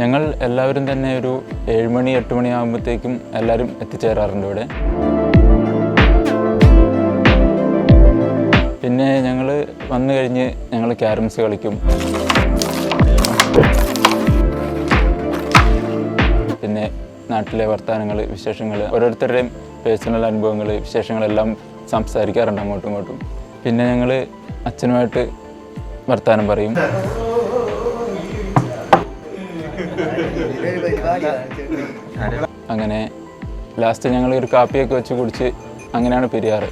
ഞങ്ങൾ എല്ലാവരും തന്നെ ഒരു ഏഴുമണി എട്ട് മണി ആകുമ്പോഴത്തേക്കും എല്ലാവരും എത്തിച്ചേരാറുണ്ട് ഇവിടെ. പിന്നെ ഞങ്ങൾ വന്നു കഴിഞ്ഞ് ഞങ്ങൾ ക്യാരംസ് കളിക്കും. പിന്നെ നാട്ടിലെ വർത്തമാനങ്ങൾ വിശേഷങ്ങൾ ഓരോരുത്തരുടെയും പേഴ്സണൽ അനുഭവങ്ങൾ വിശേഷങ്ങളെല്ലാം സംസാരിക്കാറുണ്ട് അങ്ങോട്ടും ഇങ്ങോട്ടും. പിന്നെ ഞങ്ങൾ അച്ഛനുമായിട്ട് വർത്തമാനം പറയും. അങ്ങനെ ലാസ്റ്റ് ഞങ്ങൾ ഒരു കാപ്പിയൊക്കെ വെച്ച് കുടിച്ച് അങ്ങനെയാണ് പിരിയാറ്.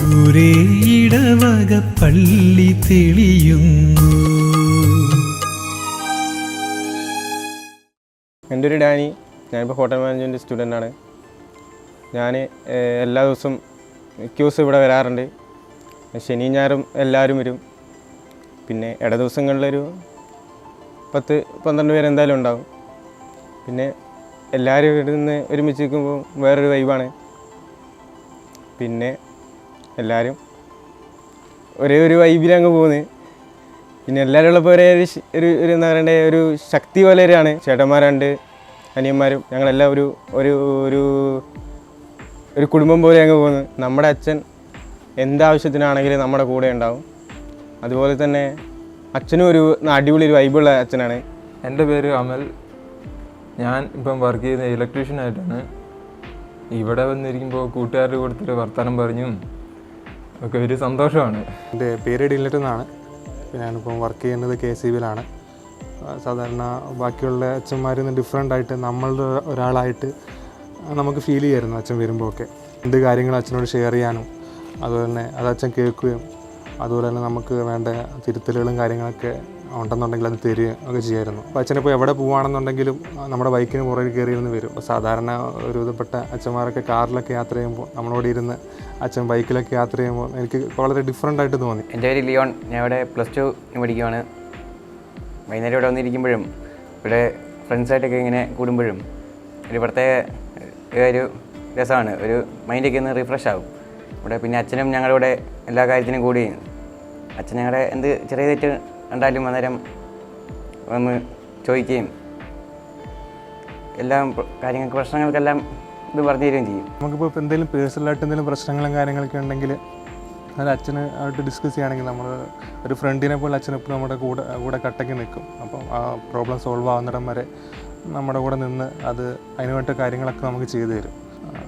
ദൂരെ ഇടവക പള്ളി തെളിയുന്നു. എന്റെ ഒരു ഡാനി. ഞാനിപ്പോൾ ഹോട്ടൽ മാനേജ്മെന്റ് സ്റ്റുഡന്റ് ആണ്. ഞാൻ എല്ലാ ദിവസവും ദിവസം ഇവിടെ വരാറുണ്ട്. ശനി ഞായറും എല്ലാവരും വരും. പിന്നെ ഇട ദിവസങ്ങളിലൊരു പത്ത് പന്ത്രണ്ട് പേര് എന്തായാലും ഉണ്ടാവും. പിന്നെ എല്ലാവരും ഇവിടെ നിന്ന് ഒരുമിച്ച് നിൽക്കുമ്പോൾ വേറൊരു വൈബാണ്. പിന്നെ എല്ലാവരും ഒരേ ഒരു വൈബിലങ്ങ് പോകുന്നത് പിന്നെ എല്ലാവരും ഉള്ളപ്പോൾ ഒരേ ഒരു ഒരു എന്താ പറയണ്ടേ ഒരു ശക്തി പോലെ ഒരാണ് ചേട്ടന്മാരുണ്ട് അനിയന്മാരും ഞങ്ങളെല്ലാം ഒരു ഒരു ഒരു ഒരു കുടുംബം പോലെ അങ്ങ് പോകുന്നത് നമ്മുടെ അച്ഛൻ എന്താവശ്യത്തിനാണെങ്കിലും നമ്മുടെ കൂടെ ഉണ്ടാവും. അതുപോലെ തന്നെ അച്ഛനും ഒരു അടിപൊളി ഒരു വൈബുള്ള അച്ഛനാണ്. എന്റെ പേര് അമൽ. ഞാൻ ഇപ്പം വർക്ക് ചെയ്യുന്ന ഇലക്ട്രീഷ്യൻ ഇലക്ട്രീഷ്യനായിട്ടാണ് ഇവിടെ വന്നിരിക്കുമ്പോൾ കൂട്ടുകാരുടെ കൂട്ടത്തിൽ വർത്തമാനം പറഞ്ഞും ഒക്കെ ഒരു സന്തോഷമാണ്. എന്റെ പേര് ഡില്ലറ്റ് എന്നാണ്. ഞാനിപ്പം വർക്ക് ചെയ്യുന്നത് കെ സി ബിയിലാണ് സാധാരണ ബാക്കിയുള്ള അച്ഛന്മാരിൽ നിന്ന് ഡിഫറെന്റ് ആയിട്ട് നമ്മളുടെ ഒരാളായിട്ട് നമുക്ക് ഫീൽ ചെയ്യായിരുന്നു അച്ഛൻ വരുമ്പോൾ ഒക്കെ എന്ത് കാര്യങ്ങൾ അച്ഛനോട് ഷെയർ ചെയ്യാനും അതുപോലെ തന്നെ അത് അച്ഛൻ കേൾക്കുകയും അതുപോലെ തന്നെ നമുക്ക് വേണ്ട തിരുത്തലുകളും കാര്യങ്ങളൊക്കെ ഉണ്ടെന്നുണ്ടെങ്കിൽ അത് തരികയും ഒക്കെ ചെയ്യായിരുന്നു. അപ്പോൾ അച്ഛനിപ്പോൾ എവിടെ പോവുകയാണെന്നുണ്ടെങ്കിലും നമ്മുടെ ബൈക്കിന് പുറകിൽ കയറിയിരുന്ന് വരും. അപ്പോൾ സാധാരണ ഒരു വിധപ്പെട്ട അച്ഛന്മാരൊക്കെ കാറിലൊക്കെ യാത്ര ചെയ്യുമ്പോൾ നമ്മളോട് ഇരുന്ന് അച്ഛൻ ബൈക്കിലൊക്കെ യാത്ര ചെയ്യുമ്പോൾ എനിക്ക് വളരെ ഡിഫറെന്റ് ആയിട്ട് തോന്നി. എന്റെ പേര് ലിയോൺ. ഞാൻ ഇവിടെ പ്ലസ് ടു പഠിക്കുകയാണ് വൈകുന്നേരം ഇവിടെ വന്നിരിക്കുമ്പോഴും ഇവിടെ ഫ്രണ്ട്സായിട്ടൊക്കെ ഇങ്ങനെ കൂടുമ്പോഴും ഒരു പ്രത്യേക ഒരു രസമാണ്. ഒരു മൈൻഡൊക്കെ ഒന്ന് റിഫ്രഷ് ആകും ഇവിടെ പിന്നെ അച്ഛനും ഞങ്ങളുടെ കൂടെ എല്ലാ കാര്യത്തിനും കൂടി അച്ഛൻ ഞങ്ങളുടെ എന്ത് ചെറിയ തെറ്റ് കണ്ടാലും അന്നേരം വന്ന് ചോദിക്കുകയും എല്ലാം കാര്യങ്ങൾക്ക് പ്രശ്നങ്ങൾക്കെല്ലാം ഇത് പറഞ്ഞു തരികയും ചെയ്യും. നമുക്കിപ്പോൾ ഇപ്പോൾ എന്തെങ്കിലും പേഴ്സണലായിട്ട് എന്തെങ്കിലും പ്രശ്നങ്ങളും കാര്യങ്ങളൊക്കെ ഉണ്ടെങ്കിൽ അത് അച്ഛന് ആയിട്ട് ഡിസ്കസ് ചെയ്യുകയാണെങ്കിൽ നമ്മൾ ഒരു ഫ്രണ്ടിനെ പോലെ അച്ഛൻ നമ്മുടെ കൂടെ കൂടെ കട്ടയ്ക്ക് നിൽക്കും. അപ്പം ആ പ്രോബ്ലം സോൾവ് ആവുന്നിടം വരെ നമ്മുടെ കൂടെ നിന്ന് അത് അതിനുവേണ്ട കാര്യങ്ങളൊക്കെ നമുക്ക് ചെയ്തു തരും.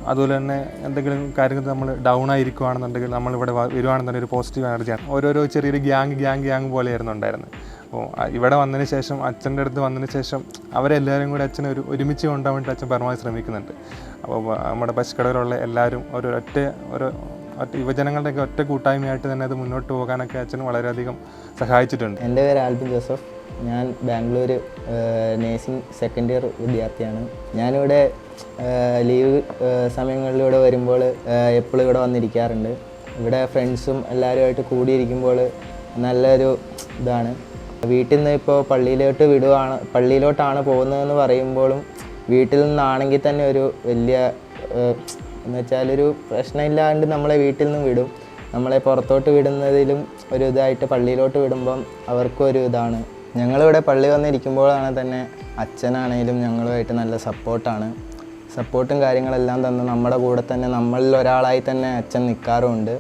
അതുപോലെ തന്നെ എന്തെങ്കിലും കാര്യങ്ങൾ നമ്മൾ ഡൗൺ ആയിരിക്കുവാണെന്നുണ്ടെങ്കിൽ നമ്മളിവിടെ വരുവാണെന്നുണ്ടെങ്കിൽ ഒരു പോസിറ്റീവ് എനർജിയാണ് ഓരോരോ ചെറിയൊരു ഗ്യാങ് ഗ്യാങ് ഗ്യാങ് പോലെയായിരുന്നു ഉണ്ടായിരുന്നത്. അപ്പോൾ ഇവിടെ വന്നതിന് ശേഷം അച്ഛന്റെ അടുത്ത് വന്നതിന് ശേഷം അവരെല്ലാവരും കൂടി അച്ഛനെ ഒരു ഒരുമിച്ച് കൊണ്ടുപോകാൻ വേണ്ടി അച്ഛൻ പരമാവധി ശ്രമിക്കുന്നുണ്ട്. അപ്പോൾ നമ്മുടെ പശുക്കടയിലുള്ള എല്ലാവരും ഒരു ഒറ്റ ഒരു യുവജനങ്ങളുടെയൊക്കെ ഒറ്റ കൂട്ടായ്മയായിട്ട് തന്നെ അത് മുന്നോട്ട് പോകാനൊക്കെ അച്ഛൻ വളരെയധികം സഹായിച്ചിട്ടുണ്ട്. എന്റെ പേര് ആൽബിൻ ജോസഫ്. ഞാൻ ബാംഗ്ലൂർ നേഴ്സിംഗ് സെക്കൻഡ് ഇയർ വിദ്യാർത്ഥിയാണ്. ഞാനിവിടെ ലീവ് സമയങ്ങളിലൂടെ വരുമ്പോൾ എപ്പോഴും ഇവിടെ വന്നിരിക്കാറുണ്ട്. ഇവിടെ ഫ്രണ്ട്സും എല്ലാവരുമായിട്ട് കൂടിയിരിക്കുമ്പോൾ നല്ലൊരു ഇതാണ്. വീട്ടിൽ നിന്ന് ഇപ്പോൾ പള്ളിയിലോട്ട് വിടുവാണ് പള്ളിയിലോട്ടാണ് പോകുന്നതെന്ന് പറയുമ്പോഴും വീട്ടിൽ നിന്നാണെങ്കിൽ തന്നെ ഒരു വലിയ എന്ന് വെച്ചാൽ ഒരു പ്രശ്നമില്ലാണ്ട് നമ്മളെ വീട്ടിൽ നിന്ന് വിടും. നമ്മളെ പുറത്തോട്ട് വിടുന്നതിലും ഒരു ഇതായിട്ട് പള്ളിയിലോട്ട് വിടുമ്പം അവർക്കും ഒരു ഇതാണ്. ഞങ്ങളിവിടെ പള്ളി വന്നിരിക്കുമ്പോഴാണ് തന്നെ അച്ഛനാണെങ്കിലും ഞങ്ങളുമായിട്ട് നല്ല സപ്പോർട്ടാണ്. സപ്പോർട്ടും കാര്യങ്ങളെല്ലാം തന്ന് നമ്മുടെ കൂടെ തന്നെ നമ്മളിൽ ഒരാളായി തന്നെ അച്ഛൻ നിൽക്കാറുമുണ്ട്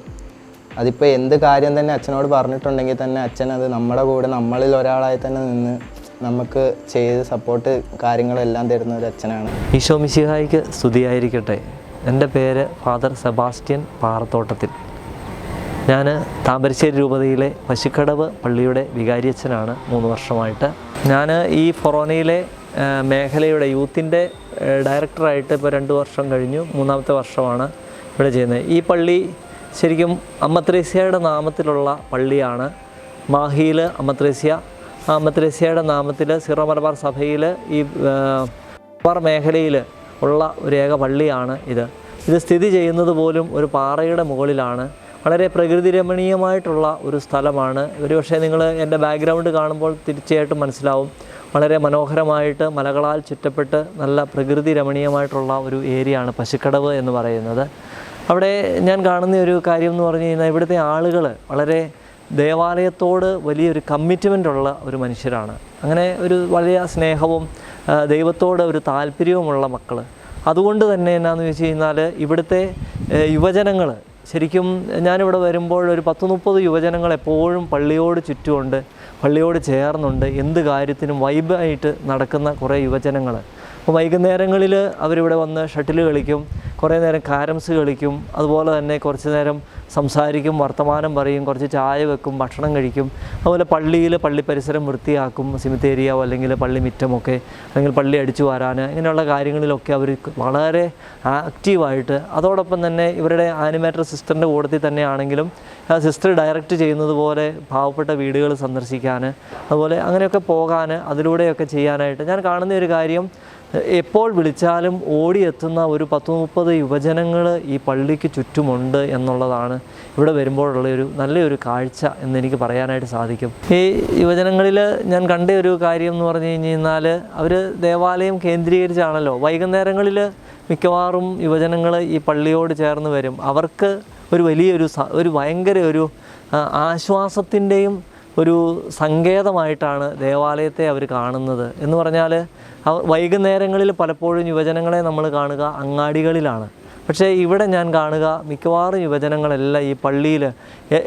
അതിപ്പോൾ എന്ത് കാര്യം തന്നെ അച്ഛനോട് പറഞ്ഞിട്ടുണ്ടെങ്കിൽ തന്നെ അച്ഛൻ അത് നമ്മുടെ കൂടെ നമ്മളിൽ ഒരാളായി തന്നെ നിന്ന് നമുക്ക് ചെയ്ത് സപ്പോർട്ട് കാര്യങ്ങളെല്ലാം തരുന്ന ഒരു അച്ഛനാണ്. ഈശോ മിശിഹായിക്ക് സ്തുതിയായിരിക്കട്ടെ. എന്റെ പേര് ഫാദർ സെബാസ്റ്റ്യൻ പാറത്തോട്ടത്തിൽ. ഞാൻ താമരശ്ശേരി രൂപതയിലെ പശുക്കടവ് പള്ളിയുടെ വികാരിയച്ഛനാണ് മൂന്ന് വർഷമായിട്ട്. ഞാൻ ഈ ഫൊറോനയിലെ മേഖലയുടെ യൂത്തിന്റെ ഡയറക്ടറായിട്ട് ഇപ്പോൾ രണ്ട് വർഷം കഴിഞ്ഞു മൂന്നാമത്തെ വർഷമാണ് ഇവിടെ ചെയ്യുന്നത്. ഈ പള്ളി ശരിക്കും അമ്മത്രേസ്യയുടെ നാമത്തിലുള്ള പള്ളിയാണ്. മാഹിയിൽ അമ്മത്രേസ്യ അമ്മത്രേസ്യയുടെ നാമത്തിൽ സിറോ മലബാർ സഭയിൽ ഈ മലബാർ മേഖലയിൽ ഉള്ള ഒരു ഏക പള്ളിയാണ് ഇത്. ഇത് സ്ഥിതി ചെയ്യുന്നത് പോലും ഒരു പാറയുടെ മുകളിലാണ്. വളരെ പ്രകൃതി രമണീയമായിട്ടുള്ള ഒരു സ്ഥലമാണ്. ഒരുപക്ഷെ നിങ്ങൾ എന്റെ ബാക്ക്ഗ്രൗണ്ട് കാണുമ്പോൾ തീർച്ചയായിട്ടും മനസ്സിലാവും. വളരെ മനോഹരമായിട്ട് മലകളാൽ ചുറ്റപ്പെട്ട് നല്ല പ്രകൃതി രമണീയമായിട്ടുള്ള ഒരു ഏരിയയാണ് പശുക്കടവ് എന്ന് പറയുന്നത്. അവിടെ ഞാൻ കാണുന്ന ഒരു കാര്യം എന്ന് പറഞ്ഞു കഴിഞ്ഞാൽ ഇവിടുത്തെ ആളുകൾ വളരെ ദേവാലയത്തോട് വലിയൊരു കമ്മിറ്റ്മെന്റ് ഉള്ള ഒരു മനുഷ്യരാണ്. അങ്ങനെ ഒരു വലിയ സ്നേഹവും ദൈവത്തോട് ഒരു താല്പര്യവുമുള്ള മക്കൾ അതുകൊണ്ട് തന്നെ എന്നാന്ന് വെച്ച് കഴിഞ്ഞാൽ ഇവിടുത്തെ യുവജനങ്ങൾ ശരിക്കും ഞാനിവിടെ വരുമ്പോൾ ഒരു പത്ത് മുപ്പത് യുവജനങ്ങൾ എപ്പോഴും പള്ളിയോട് ചുറ്റുമുണ്ട് പള്ളിയോട് ചേർന്നുണ്ട് എന്ത് കാര്യത്തിനും വൈബായിട്ട് നടക്കുന്ന കുറേ യുവജനങ്ങൾ അപ്പോൾ വൈകുന്നേരങ്ങളിൽ അവരിവിടെ വന്ന് ഷട്ടിൽ കളിക്കും കുറേ നേരം കാരംസ് കളിക്കും അതുപോലെ തന്നെ കുറച്ച് നേരം സംസാരിക്കും വർത്തമാനം പറയും കുറച്ച് ചായ വെക്കും ഭക്ഷണം കഴിക്കും. അതുപോലെ പള്ളിയിൽ പള്ളി പരിസരം വൃത്തിയാക്കും സിമിത്തേരിയോ അല്ലെങ്കിൽ പള്ളി മിറ്റമൊക്കെ അല്ലെങ്കിൽ പള്ളി അടിച്ചു വാരാൻ ഇങ്ങനെയുള്ള കാര്യങ്ങളിലൊക്കെ അവർ വളരെ ആക്റ്റീവായിട്ട് അതോടൊപ്പം തന്നെ ഇവരുടെ ആനിമേറ്റർ സിസ്റ്ററിന്റെ കൂട്ടത്തിൽ തന്നെയാണെങ്കിലും ആ സിസ്റ്റർ ഡയറക്റ്റ് ചെയ്യുന്നത് പോലെ പാവപ്പെട്ട വീടുകൾ സന്ദർശിക്കാൻ അതുപോലെ അങ്ങനെയൊക്കെ പോകാൻ അതിലൂടെയൊക്കെ ചെയ്യാനായിട്ട് ഞാൻ കാണുന്ന ഒരു കാര്യം എപ്പോൾ വിളിച്ചാലും ഓടിയെത്തുന്ന ഒരു പത്ത് മുപ്പത് യുവജനങ്ങൾ ഈ പള്ളിക്ക് ചുറ്റുമുണ്ട് എന്നുള്ളതാണ് ഇവിടെ വരുമ്പോഴുള്ള ഒരു നല്ലൊരു കാഴ്ച എന്നെനിക്ക് പറയാനായിട്ട് സാധിക്കും. ഈ യുവജനങ്ങളിൽ ഞാൻ കണ്ട ഒരു കാര്യം എന്ന് പറഞ്ഞു കഴിഞ്ഞാൽ അവർ ദേവാലയം കേന്ദ്രീകരിച്ചാണല്ലോ. വൈകുന്നേരങ്ങളിൽ മിക്കവാറും യുവജനങ്ങൾ ഈ പള്ളിയോട് ചേർന്ന് വരും. അവർക്ക് ഒരു വലിയൊരു ഒരു ഭയങ്കര ഒരു ആശ്വാസത്തിന്റെയും ഒരു സങ്കേതമായിട്ടാണ് ദേവാലയത്തെ അവർ കാണുന്നത്. എന്ന് പറഞ്ഞാൽ വൈകുന്നേരങ്ങളിൽ പലപ്പോഴും യുവജനങ്ങളെ നമ്മൾ കാണുക അങ്ങാടികളിലാണ്. പക്ഷേ ഇവിടെ ഞാൻ കാണുക മിക്കവാറും യുവജനങ്ങളെല്ലാം ഈ പള്ളിയിൽ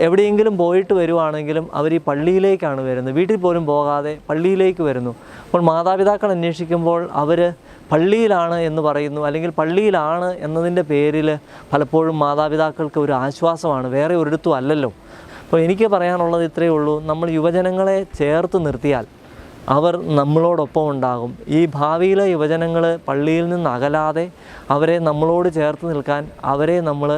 എവിടെയെങ്കിലും പോയിട്ട് വരുവാണെങ്കിലും അവർ ഈ പള്ളിയിലേക്കാണ് വരുന്നത്. വീട്ടിൽ പോലും പോകാതെ പള്ളിയിലേക്ക് വരുന്നു. അപ്പോൾ മാതാപിതാക്കൾ അന്വേഷിക്കുമ്പോൾ അവർ പള്ളിയിലാണ് എന്ന് പറയുന്നു. അല്ലെങ്കിൽ പള്ളിയിലാണ് എന്നതിന്റെ പേരിൽ പലപ്പോഴും മാതാപിതാക്കൾക്ക് ഒരു ആശ്വാസമാണ്. വേറെ ഒരിടത്തും അല്ലല്ലോ. അപ്പോൾ എനിക്ക് പറയാനുള്ളത് ഇത്രയേ ഉള്ളൂ. നമ്മൾ യുവജനങ്ങളെ ചേർത്ത് നിർത്തിയാൽ അവർ നമ്മളോടൊപ്പം ഉണ്ടാകും. ഈ ഭാവിയിലെ യുവജനങ്ങൾ പള്ളിയിൽ നിന്ന് അകലാതെ അവരെ നമ്മളോട് ചേർത്ത് നിൽക്കാൻ അവരെ നമ്മൾ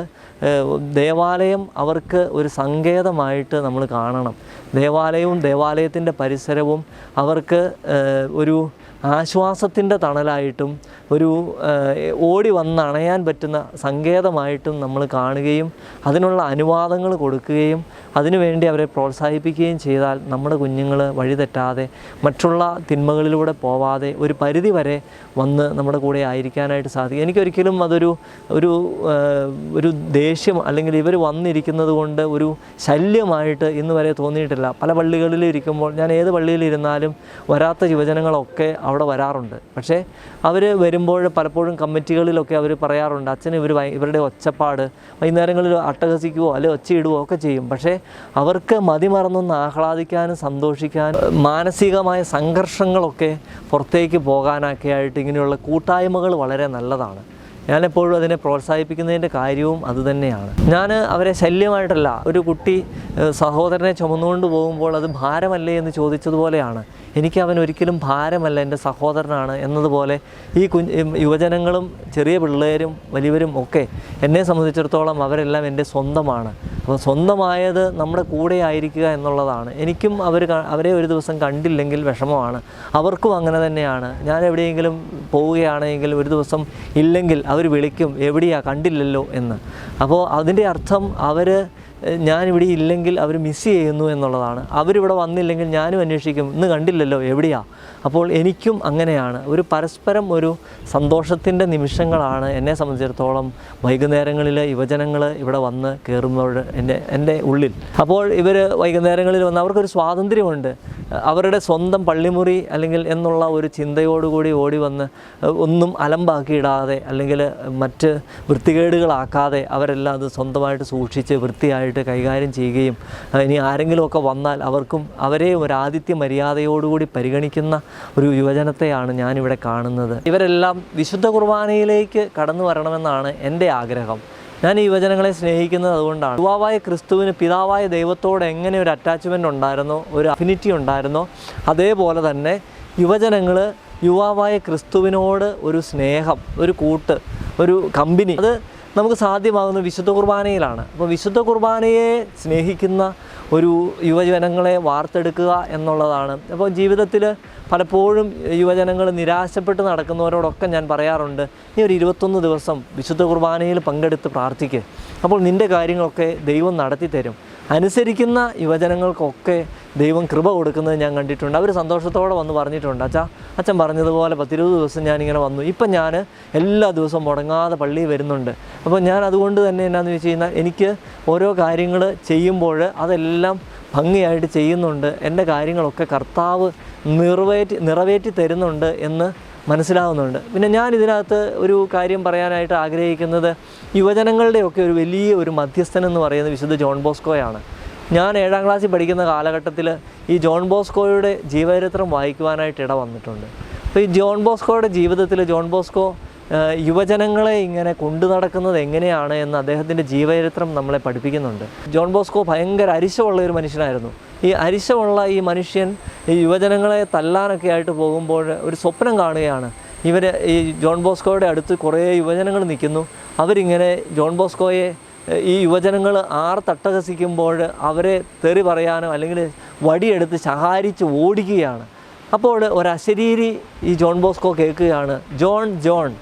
ദേവാലയം അവർക്ക് ഒരു സങ്കേതമായിട്ട് നമ്മൾ കാണണം. ദേവാലയവും ദേവാലയത്തിന്റെ പരിസരവും അവർക്ക് ഒരു ആശ്വാസത്തിന്റെ തണലായിട്ടും ഒരു ഓടി വന്നണയാൻ പറ്റുന്ന സങ്കേതമായിട്ടും നമ്മൾ കാണുകയും അതിനുള്ള അനുവാദങ്ങൾ കൊടുക്കുകയും അതിനുവേണ്ടി അവരെ പ്രോത്സാഹിപ്പിക്കുകയും ചെയ്താൽ നമ്മുടെ കുഞ്ഞുങ്ങൾ വഴിതെറ്റാതെ മറ്റുള്ള തിന്മകളിലൂടെ പോവാതെ ഒരു പരിധി വരെ വന്ന് നമ്മുടെ കൂടെ ആയിരിക്കാനായിട്ട് സാധിക്കും. എനിക്കൊരിക്കലും അതൊരു ഒരു ഒരു ദേഷ്യം അല്ലെങ്കിൽ ഇവർ വന്നിരിക്കുന്നത് കൊണ്ട് ഒരു ശല്യമായിട്ട് ഇന്ന് വരെ തോന്നിയിട്ടില്ല. പല പള്ളികളിലിരിക്കുമ്പോൾ ഞാൻ ഏത് പള്ളിയിലിരുന്നാലും വരാത്ത യുവജനങ്ങളൊക്കെ അവിടെ വരാറുണ്ട്. പക്ഷേ അവർ വരുമ്പോൾ പലപ്പോഴും കമ്മിറ്റികളിലൊക്കെ അവർ പറയാറുണ്ട് അച്ഛന് ഇവർ ഇവരുടെ ഒച്ചപ്പാട് വൈകുന്നേരങ്ങളിൽ അട്ടഹസിക്കുവോ അല്ലെങ്കിൽ ഒച്ചയിടുവോ ഒക്കെ ചെയ്യും. പക്ഷേ അവർക്ക് മതിമറന്നൊന്ന് ആഹ്ലാദിക്കാനും സന്തോഷിക്കാനും മാനസികമായ സംഘർഷങ്ങളൊക്കെ പുറത്തേക്ക് പോകാനൊക്കെ ആയിട്ട് ഇങ്ങനെയുള്ള കൂട്ടായ്മകൾ വളരെ നല്ലതാണ്. ഞാനെപ്പോഴും അതിനെ പ്രോത്സാഹിപ്പിക്കുന്നതിന്റെ കാര്യവും അതുതന്നെയാണ് ഞാൻ അവരെ ശല്യമായിട്ടല്ല ഒരു കുട്ടി സഹോദരനെ ചുമന്നുകൊണ്ട് പോകുമ്പോൾ അത് ഭാരമല്ലേ എന്ന് ചോദിച്ചതുപോലെയാണ്. എനിക്ക് അവൻ ഒരിക്കലും ഭാരമല്ല എന്റെ സഹോദരനാണ് എന്നതുപോലെ ഈ കുഞ്ഞ് യുവജനങ്ങളും ചെറിയ പിള്ളേരും വലിയവരും ഒക്കെ എന്നെ സംബന്ധിച്ചിടത്തോളം അവരെല്ലാം എന്റെ സ്വന്തമാണ്. അപ്പോൾ സ്വന്തമായത് നമ്മുടെ കൂടെ ആയിരിക്കുക എന്നുള്ളതാണ്. എനിക്കും അവർ അവരെ ഒരു ദിവസം കണ്ടില്ലെങ്കിൽ വിഷമമാണ്. അവർക്കും അങ്ങനെ തന്നെയാണ്. ഞാൻ എവിടെയെങ്കിലും പോവുകയാണെങ്കിൽ ഒരു ദിവസം ഇല്ലെങ്കിൽ അവർ വിളിക്കും എവിടെയാ? കണ്ടില്ലല്ലോ എന്ന്. അപ്പോൾ അതിന്റെ അർത്ഥം അവർ ഞാനിവിടെ ഇല്ലെങ്കിൽ അവർ മിസ് ചെയ്യുന്നു എന്നുള്ളതാണ്. അവരിവിടെ വന്നില്ലെങ്കിൽ ഞാനും അന്വേഷിക്കും. ഇന്ന് കണ്ടില്ലല്ലോ എവിടെയാ? അപ്പോൾ എനിക്കും അങ്ങനെയാണ്. ഒരു പരസ്പരം ഒരു സന്തോഷത്തിന്റെ നിമിഷങ്ങളാണ് എന്നെ സംബന്ധിച്ചിടത്തോളം വൈകുന്നേരങ്ങളിൽ യുവജനങ്ങൾ ഇവിടെ വന്ന് കയറുമ്പോൾ എന്റെ എന്റെ ഉള്ളിൽ. അപ്പോൾ ഇവർ വൈകുന്നേരങ്ങളിൽ വന്ന് അവർക്കൊരു സ്വാതന്ത്ര്യമുണ്ട്. അവരുടെ സ്വന്തം പള്ളിമുറി അല്ലെങ്കിൽ എന്നുള്ള ഒരു ചിന്തയോടുകൂടി ഓടി വന്ന് ഒന്നും അലമ്പാക്കിയിടാതെ അല്ലെങ്കിൽ മറ്റ് വൃത്തികേടുകളാക്കാതെ അവരെല്ലാം അത് സ്വന്തമായിട്ട് സൂക്ഷിച്ച് വൃത്തിയായിട്ട് കൈകാര്യം ചെയ്യുകയും ഇനി ആരെങ്കിലുമൊക്കെ വന്നാൽ അവർക്കും അവരെ ഒരു ആതിഥ്യ മര്യാദയോടുകൂടി പരിഗണിക്കുന്ന ഒരു യുവജനത്തെയാണ് ഞാനിവിടെ കാണുന്നത്. ഇവരെല്ലാം വിശുദ്ധ കുർബാനയിലേക്ക് കടന്നു വരണമെന്നാണ് എന്റെ ആഗ്രഹം. ഞാൻ ഈ യുവജനങ്ങളെ സ്നേഹിക്കുന്നത് അതുകൊണ്ടാണ്. യുവാവായ ക്രിസ്തുവിന് പിതാവായ ദൈവത്തോട് എങ്ങനെ ഒരു അറ്റാച്ച്മെന്റ് ഉണ്ടായിരുന്നോ ഒരു അഫിനിറ്റി ഉണ്ടായിരുന്നോ അതേപോലെ തന്നെ യുവജനങ്ങൾ യുവാവായ ക്രിസ്തുവിനോട് ഒരു സ്നേഹം ഒരു കൂട്ട് ഒരു കമ്പനി അത് നമുക്ക് സാധ്യമാകുന്നത് വിശുദ്ധ കുർബാനയിലാണ്. അപ്പോൾ വിശുദ്ധ കുർബാനയെ സ്നേഹിക്കുന്ന ഒരു യുവജനങ്ങളെ വാർത്തെടുക്കുക എന്നുള്ളതാണ്. അപ്പോൾ ജീവിതത്തിൽ പലപ്പോഴും യുവജനങ്ങൾ നിരാശപ്പെട്ട് നടക്കുന്നവരോടൊക്കെ ഞാൻ പറയാറുണ്ട് നീ ഒരു ഇരുപത്തൊന്ന് ദിവസം വിശുദ്ധ കുർബാനയിൽ പങ്കെടുത്ത് പ്രാർത്ഥിക്കുക അപ്പോൾ നിന്റെ കാര്യങ്ങളൊക്കെ ദൈവം നടത്തി തരും അനുസരിക്കുന്ന യുവജനങ്ങൾക്കൊക്കെ ദൈവം കൃപ കൊടുക്കുന്നത് ഞാൻ കണ്ടിട്ടുണ്ട്. അവർ സന്തോഷത്തോടെ വന്ന് പറഞ്ഞിട്ടുണ്ട്. അച്ഛാ അച്ഛൻ പറഞ്ഞതുപോലെ പത്തിരുപത് ദിവസം ഞാനിങ്ങനെ വന്നു. ഇപ്പം ഞാൻ എല്ലാ ദിവസവും മുടങ്ങാതെ പള്ളിയിൽ വരുന്നുണ്ട്. അപ്പോൾ ഞാൻ അതുകൊണ്ട് തന്നെ എന്നാന്ന് വെച്ച് കഴിഞ്ഞാൽ എനിക്ക് ഓരോ കാര്യങ്ങൾ ചെയ്യുമ്പോൾ അതെല്ലാം ഭംഗിയായിട്ട് ചെയ്യുന്നുണ്ട്. എന്റെ കാര്യങ്ങളൊക്കെ കർത്താവ് നിറവേറ്റി നിറവേറ്റി തരുന്നുണ്ട് എന്ന് മനസ്സിലാവുന്നുണ്ട്. പിന്നെ ഞാൻ ഇതിനകത്ത് ഒരു കാര്യം പറയാനായിട്ട് ആഗ്രഹിക്കുന്നത് യുവജനങ്ങളുടെയൊക്കെ ഒരു വലിയ ഒരു മധ്യസ്ഥൻ എന്ന് പറയുന്നത് വിശുദ്ധ ജോൺ ബോസ്കോയാണ്. ഞാൻ ഏഴാം ക്ലാസ്സിൽ പഠിക്കുന്ന കാലഘട്ടത്തിൽ ഈ ജോൺ ബോസ്കോയുടെ ജീവചരിത്രം വായിക്കുവാനായിട്ട് ഇട വന്നിട്ടുണ്ട്. അപ്പോൾ ഈ ജോൺ ബോസ്കോയുടെ ജീവിതത്തിൽ ജോൺ ബോസ്കോ യുവജനങ്ങളെ ഇങ്ങനെ കൊണ്ടു നടക്കുന്നത് എങ്ങനെയാണ് എന്ന് അദ്ദേഹത്തിന്റെ ജീവചരിത്രം നമ്മളെ പഠിപ്പിക്കുന്നുണ്ട്. ജോൺ ബോസ്കോ ഭയങ്കര അരിശമുള്ള ഒരു മനുഷ്യനായിരുന്നു. ഈ അരിശമുള്ള ഈ മനുഷ്യൻ ഈ യുവജനങ്ങളെ തല്ലാനൊക്കെ ആയിട്ട് പോകുമ്പോൾ ഒരു സ്വപ്നം കാണുകയാണ്. ഇവർ ഈ ജോൺ ബോസ്കോയുടെ അടുത്ത് കുറേ യുവജനങ്ങൾ നിൽക്കുന്നു. അവരിങ്ങനെ ജോൺ ബോസ്കോയെ ഈ യുവജനങ്ങൾ ആർ തട്ടഹസിക്കുമ്പോൾ അവരെ തെറി പറയാനോ അല്ലെങ്കിൽ വടിയെടുത്ത് ശഹാരിച്ച് ഓടിക്കുകയാണ്. അപ്പോൾ ഒരു അശരീരി ഈ ജോൺ ബോസ്കോ കേൾക്കുകയാണ് ജോൺ ജോൺ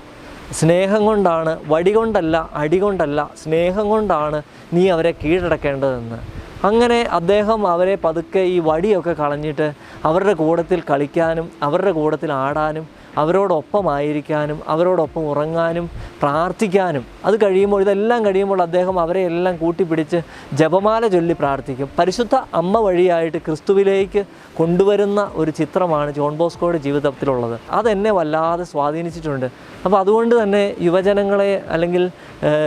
സ്നേഹം കൊണ്ടാണ് വടി കൊണ്ടല്ല അടി കൊണ്ടല്ല സ്നേഹം കൊണ്ടാണ് നീ അവരെ കീഴടക്കേണ്ടതെന്ന്. അങ്ങനെ അദ്ദേഹം അവരെ പതുക്കെ ഈ വടിയൊക്കെ കളഞ്ഞിട്ട് അവരുടെ കൂടത്തിൽ കളിക്കാനും അവരുടെ കൂടത്തിൽ ആടാനും അവരോടൊപ്പമായിരിക്കാനും അവരോടൊപ്പം ഉറങ്ങാനും പ്രാർത്ഥിക്കാനും അത് കഴിയുമ്പോൾ ഇതെല്ലാം കഴിയുമ്പോൾ അദ്ദേഹം അവരെ എല്ലാം കൂട്ടിപ്പിടിച്ച് ജപമാല ചൊല്ലി പ്രാർത്ഥിക്കും. പരിശുദ്ധ അമ്മ വഴിയായിട്ട് ക്രിസ്തുവിലേക്ക് കൊണ്ടുവരുന്ന ഒരു ചിത്രമാണ് ജോൺ ബോസ്കോയുടെ ജീവിതത്തിലുള്ളത്. അതെന്നെ വല്ലാതെ സ്വാധീനിച്ചിട്ടുണ്ട്. അപ്പോൾ അതുകൊണ്ട് തന്നെ യുവജനങ്ങളെ അല്ലെങ്കിൽ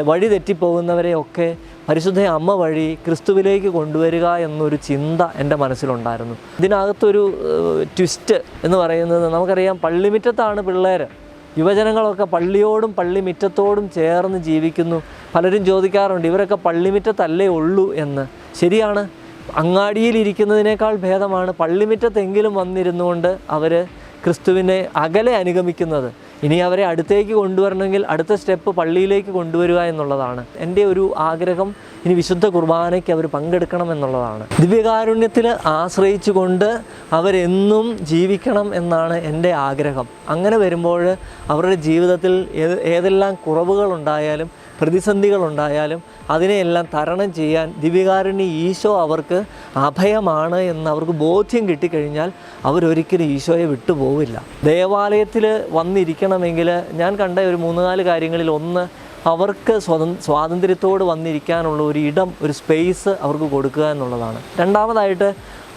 വഴി തെറ്റിപ്പോകുന്നവരെയൊക്കെ പരിശുദ്ധ അമ്മ വഴി ക്രിസ്തുവിലേക്ക് കൊണ്ടുവരിക എന്നൊരു ചിന്ത എന്റെ മനസ്സിലുണ്ടായിരുന്നു. ഇതിനകത്തൊരു ട്വിസ്റ്റ് എന്ന് പറയുന്നത് നമുക്കറിയാം പള്ളിമിറ്റത്താണ് പിള്ളേർ യുവജനങ്ങളൊക്കെ പള്ളിയോടും പള്ളിമിറ്റത്തോടും ചേർന്ന് ജീവിക്കുന്നു. പലരും ചോദിക്കാറുണ്ട് ഇവരൊക്കെ പള്ളിമിറ്റത്തല്ലേ ഉള്ളൂ എന്ന്. ശരിയാണ്. അങ്ങാടിയിലിരിക്കുന്നതിനേക്കാൾ ഭേദമാണ് പള്ളിമിറ്റത്തെങ്കിലും വന്നിരുന്നുകൊണ്ട് അവർ ക്രിസ്തുവിനെ അകലെ അനുഗമിക്കുന്നത്. ഇനി അവരെ അടുത്തേക്ക് കൊണ്ടുവരണമെങ്കിൽ അടുത്ത സ്റ്റെപ്പ് പള്ളിയിലേക്ക് കൊണ്ടുവരിക എന്നുള്ളതാണ്. എന്റെ ഒരു ആഗ്രഹം ഇനി വിശുദ്ധ കുർബാനയ്ക്ക് അവർ പങ്കെടുക്കണം എന്നുള്ളതാണ്. ദിവ്യകാരുണ്യത്തിൽ ആശ്രയിച്ചുകൊണ്ട് അവരെന്നും ജീവിക്കണം എന്നാണ് എന്റെ ആഗ്രഹം. അങ്ങനെ വരുമ്പോൾ അവരുടെ ജീവിതത്തിൽ ഏതെല്ലാം ഏതെല്ലാം കുറവുകളുണ്ടായാലും പ്രതിസന്ധികളുണ്ടായാലും അതിനെയെല്ലാം തരണം ചെയ്യാൻ ദിവ്യകാരുണ്യ ഈശോ അവർക്ക് അഭയമാണ് എന്ന് അവർക്ക് ബോധ്യം കിട്ടിക്കഴിഞ്ഞാൽ അവരൊരിക്കലും ഈശോയെ വിട്ടുപോവില്ല ദേവാലയത്തിൽ വന്നിരിക്കണമെങ്കിൽ ഞാൻ കണ്ട ഒരു മൂന്ന് നാല് കാര്യങ്ങളിൽ ഒന്ന് അവർക്ക് സ്വതന് സ്വാതന്ത്ര്യത്തോട് വന്നിരിക്കാനുള്ള ഒരു ഇടം ഒരു സ്പേസ് അവർക്ക് കൊടുക്കുക എന്നുള്ളതാണ്. രണ്ടാമതായിട്ട്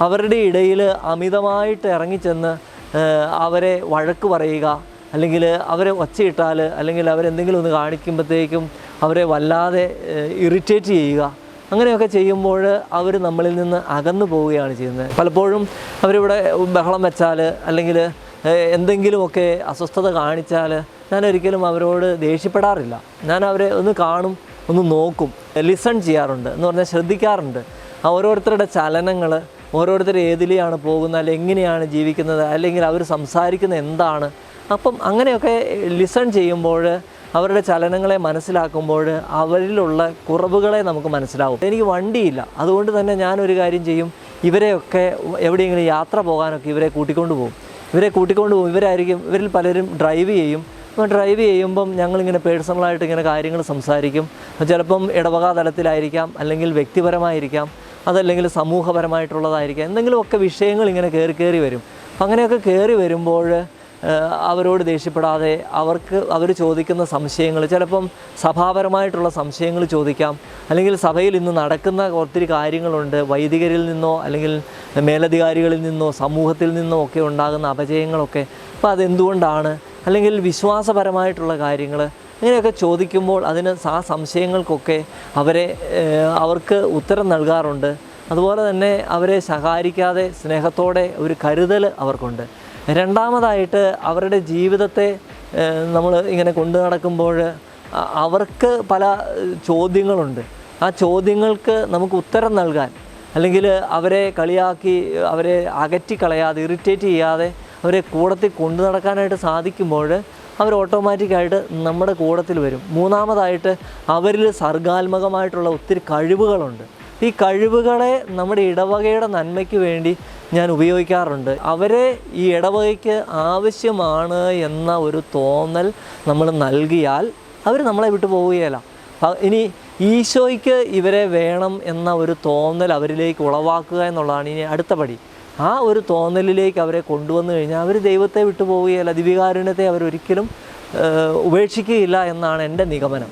അവരുടെ ഇടയിൽ അമിതമായിട്ട് ഇറങ്ങിച്ചെന്ന് അവരെ വഴക്ക് പറയുക അല്ലെങ്കിൽ അവരെ ഒച്ചയിട്ടാൽ അല്ലെങ്കിൽ അവരെന്തെങ്കിലും ഒന്ന് കാണിക്കുമ്പോഴത്തേക്കും അവരെ വല്ലാതെ ഇറിറ്റേറ്റ് ചെയ്യുക. അങ്ങനെയൊക്കെ ചെയ്യുമ്പോൾ അവർ നമ്മളിൽ നിന്ന് അകന്നു പോവുകയാണ് ചെയ്യുന്നത്. പലപ്പോഴും അവരിവിടെ ബഹളം വെച്ചാൽ അല്ലെങ്കിൽ എന്തെങ്കിലുമൊക്കെ അസ്വസ്ഥത കാണിച്ചാൽ ഞാൻ ഒരിക്കലും അവരോട് ദേഷ്യപ്പെടാറില്ല. ഞാൻ അവരെ ഒന്ന് കാണും ഒന്ന് നോക്കും ലിസൺ ചെയ്യാറുണ്ട് എന്ന് പറഞ്ഞാൽ ശ്രദ്ധിക്കാറുണ്ട്. ഓരോരുത്തരുടെ ചലനങ്ങൾ ഓരോരുത്തർ ഏതിലെയാണ് പോകുന്നത് അല്ലെങ്കിൽ എങ്ങനെയാണ് ജീവിക്കുന്നത് അല്ലെങ്കിൽ അവർ സംസാരിക്കുന്നത് എന്താണ് അപ്പം അങ്ങനെയൊക്കെ ലിസൺ ചെയ്യുമ്പോൾ അവരുടെ ചലനങ്ങളെ മനസ്സിലാക്കുമ്പോൾ അവരിലുള്ള കുറവുകളെ നമുക്ക് മനസ്സിലാവും. എനിക്ക് വണ്ടിയില്ല. അതുകൊണ്ട് തന്നെ ഞാനൊരു കാര്യം ചെയ്യും. ഇവരെയൊക്കെ എവിടെയെങ്കിലും യാത്ര പോകാനൊക്കെ ഇവരെ കൂട്ടിക്കൊണ്ട് പോകും. ഇവരെ കൂട്ടിക്കൊണ്ട് പോകും. ഇവരായിരിക്കും ഇവരിൽ പലരും ഡ്രൈവ് ചെയ്യും. അപ്പോൾ ഡ്രൈവ് ചെയ്യുമ്പം ഞങ്ങളിങ്ങനെ പേഴ്സണലായിട്ട് ഇങ്ങനെ കാര്യങ്ങൾ സംസാരിക്കും. ചിലപ്പം ഇടവക തലത്തിലായിരിക്കാം അല്ലെങ്കിൽ വ്യക്തിപരമായിരിക്കാം അതല്ലെങ്കിൽ സമൂഹപരമായിട്ടുള്ളതായിരിക്കാം. എന്തെങ്കിലുമൊക്കെ വിഷയങ്ങൾ ഇങ്ങനെ കയറി കയറി വരും. അപ്പം അങ്ങനെയൊക്കെ കയറി വരുമ്പോൾ അവരോട് ദേഷ്യപ്പെടാതെ അവർക്ക് അവർ ചോദിക്കുന്ന സംശയങ്ങൾ ചിലപ്പം സഭാപരമായിട്ടുള്ള സംശയങ്ങൾ ചോദിക്കാം അല്ലെങ്കിൽ സഭയിൽ ഇന്ന് നടക്കുന്ന ഒത്തിരി കാര്യങ്ങളുണ്ട് വൈദികരിൽ നിന്നോ അല്ലെങ്കിൽ മേലധികാരികളിൽ നിന്നോ സമൂഹത്തിൽ നിന്നോ ഒക്കെ ഉണ്ടാകുന്ന അപജയങ്ങളൊക്കെ. അപ്പോൾ അതെന്തുകൊണ്ടാണ്? അല്ലെങ്കിൽ വിശ്വാസപരമായിട്ടുള്ള കാര്യങ്ങൾ ഇങ്ങനെയൊക്കെ ചോദിക്കുമ്പോൾ അതിന് ആ സംശയങ്ങൾക്കൊക്കെ അവരെ അവർക്ക് ഉത്തരം നൽകാറുണ്ട്. അതുപോലെ തന്നെ അവരെ സഹായിക്കാതെ സ്നേഹത്തോടെ ഒരു കരുതൽ അവർക്കുണ്ട്. രണ്ടാമതായിട്ട് അവരുടെ ജീവിതത്തെ നമ്മൾ ഇങ്ങനെ കൊണ്ടു നടക്കുമ്പോൾ അവർക്ക് പല ചോദ്യങ്ങളുണ്ട്. ആ ചോദ്യങ്ങൾക്ക് നമുക്ക് ഉത്തരം നൽകാൻ അല്ലെങ്കിൽ അവരെ കളിയാക്കി അവരെ അകറ്റി കളയാതെ ഇറിറ്റേറ്റ് ചെയ്യാതെ അവരെ കൂടത്തിൽ കൊണ്ടു നടക്കാനായിട്ട് സാധിക്കുമ്പോൾ അവർ ഓട്ടോമാറ്റിക്കായിട്ട് നമ്മുടെ കൂടത്തിൽ വരും. മൂന്നാമതായിട്ട് അവരിൽ സർഗാത്മകമായിട്ടുള്ള ഒത്തിരി കഴിവുകളുണ്ട്. ഈ കഴിവുകളെ നമ്മുടെ ഇടവകയുടെ നന്മയ്ക്ക് വേണ്ടി ഞാൻ ഉപയോഗിക്കാറുണ്ട്. അവരെ ഈ ഇടവകയ്ക്ക് ആവശ്യമാണ് എന്ന ഒരു തോന്നൽ നമ്മൾ നൽകിയാൽ അവർ നമ്മളെ വിട്ടു പോവുകയില്ല. ഇനി ഈശോയ്ക്ക് ഇവരെ വേണം എന്ന ഒരു തോന്നൽ അവരിലേക്ക് ഉളവാക്കുക എന്നുള്ളതാണ് ഇനി അടുത്ത പടി. ആ ഒരു തോന്നലിലേക്ക് അവരെ കൊണ്ടുവന്നു കഴിഞ്ഞാൽ അവർ ദൈവത്തെ വിട്ടു പോവുകയില്ല ദിവികാരുണ്യത്തെ അവരൊരിക്കലും ഉപേക്ഷിക്കുകയില്ല എന്നാണ് എന്റെ നിഗമനം.